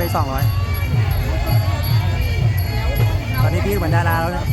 ไปสองร้อยตอนนี้พี่เหมือนดาราแล้วนะ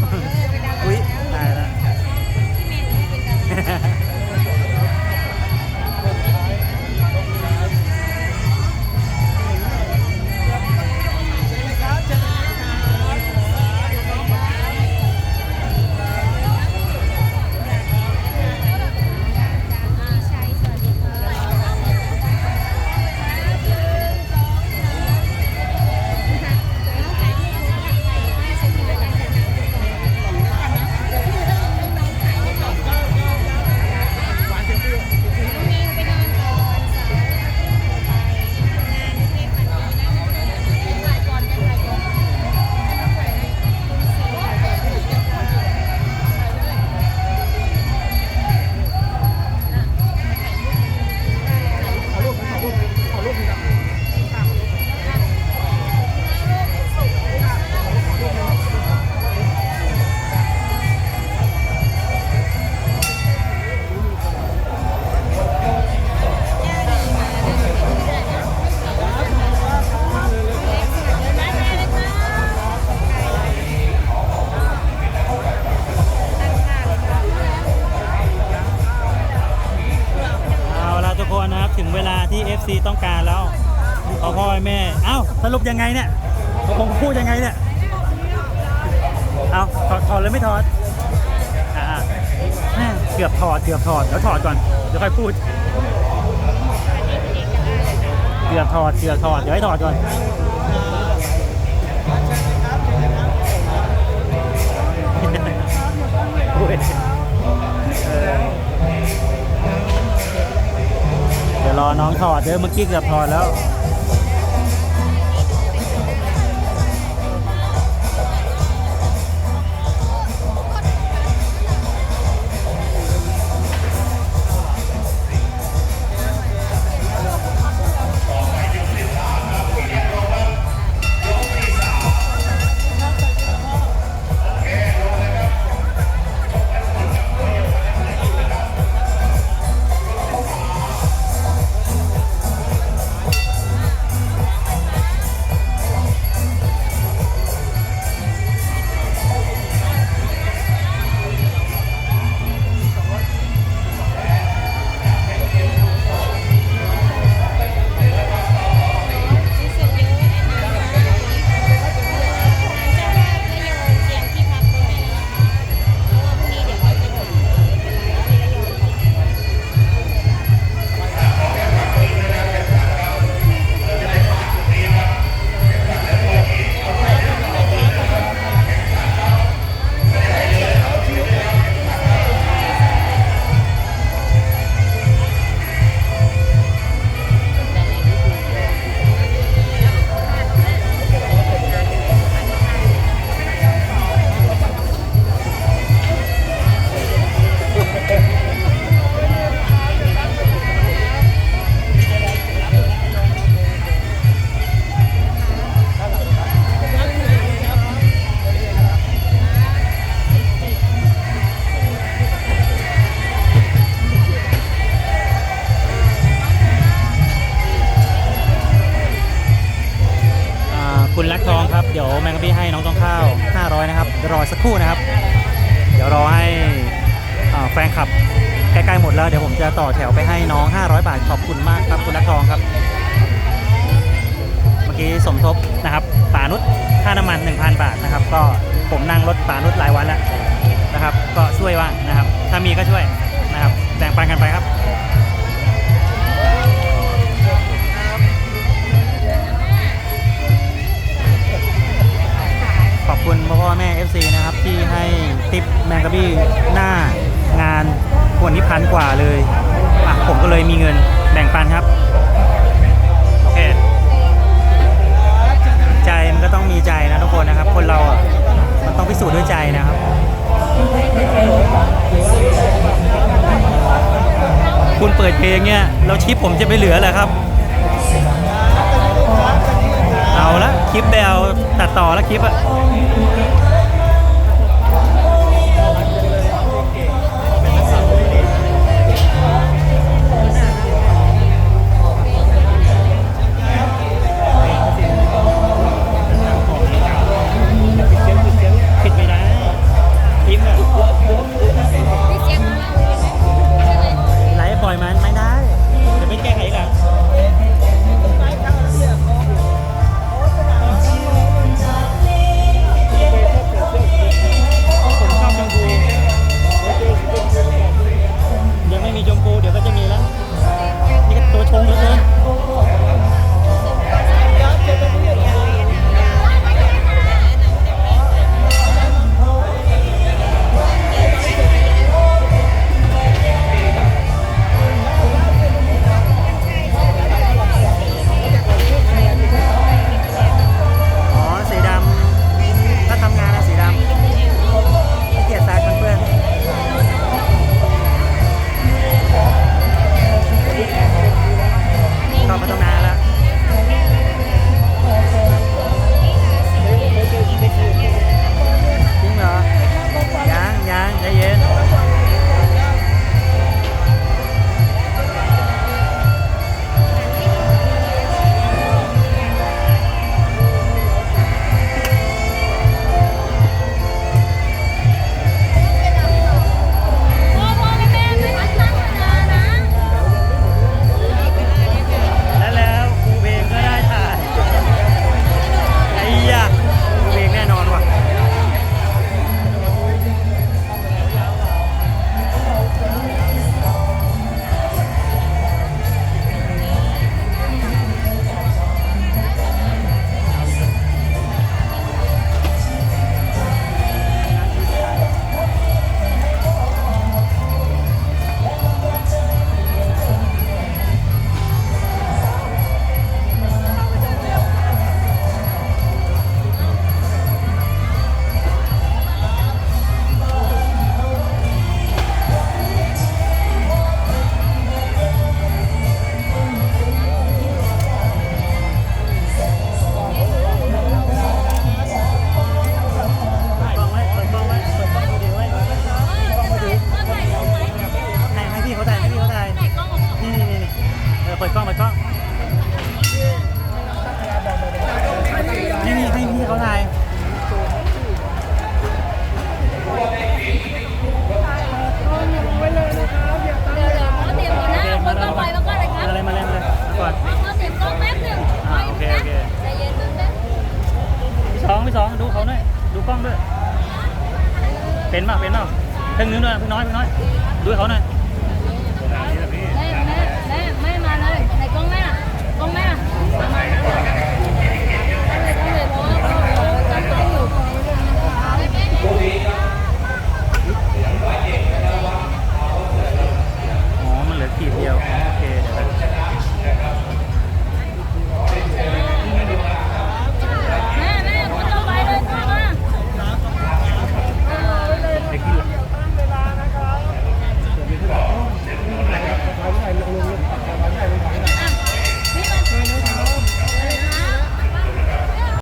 FC ต้องการแล้วขอพ่อแม่เอ้าสรุปยังไงเนี่ยผมพูดยังไงเนี่ยเอาถอดถอดเลยไม่ถอดอ่าเกือบถอดเกือบถอดเดี๋ยวถอดก่อนเดี๋ยวค่อยพูดเกือบถอดเกือบถอดเดี๋ยวให้ถอดก่อน รอน้องถอดเด้อเมื่อกี้เกือบถอดแล้ว อ่าแฟนคลับใกล้ๆหมดแล้วเดี๋ยวผมจะต่อแถวไปให้น้อง 500 บาทขอบคุณมากครับคุณรักทองครับ เมื่อกี้สมทบนะครับป่านุชค่าน้ำมัน 1,000 บาทนะครับ ก็ผมนั่งรถป่านุชหลายวันแล้วนะครับ ก็ช่วยว่างนะครับ ถ้ามีก็ช่วยนะครับแบ่งปันกันไปครับขอบคุณพ่อพ่อแม่ FC นะครับ ที่ให้ติปแมงกะบี้หน้า งานควรนี้พันกว่าเลยอะผมก็เลยมีเงินแบ่งปันครับ โอเค ใจมันก็ต้องมีใจนะทุกคนนะครับ คนเราอะมันต้องพิสูจน์ด้วยใจนะครับ คุณเปิดเพลงเนี่ยเราชิปผมจะไปเหลือเหรอครับ เอาละคลิปได้เอาตัดต่อแล้วคลิปอะ เปิดกล้องเปิดกล้องนี่นี่ให้พี่เขาถ่ายมาเลยมาเลยมาเลยก่อนโอเคโอเคพี่สองพี่สองดูเขาหน่อยดูกล้องด้วยเป็นมากเป็นมากเพิ่งนึงด้วยเพิ่งน้อยเพิ่งน้อยดูเขาหน่อย ขีดเดียว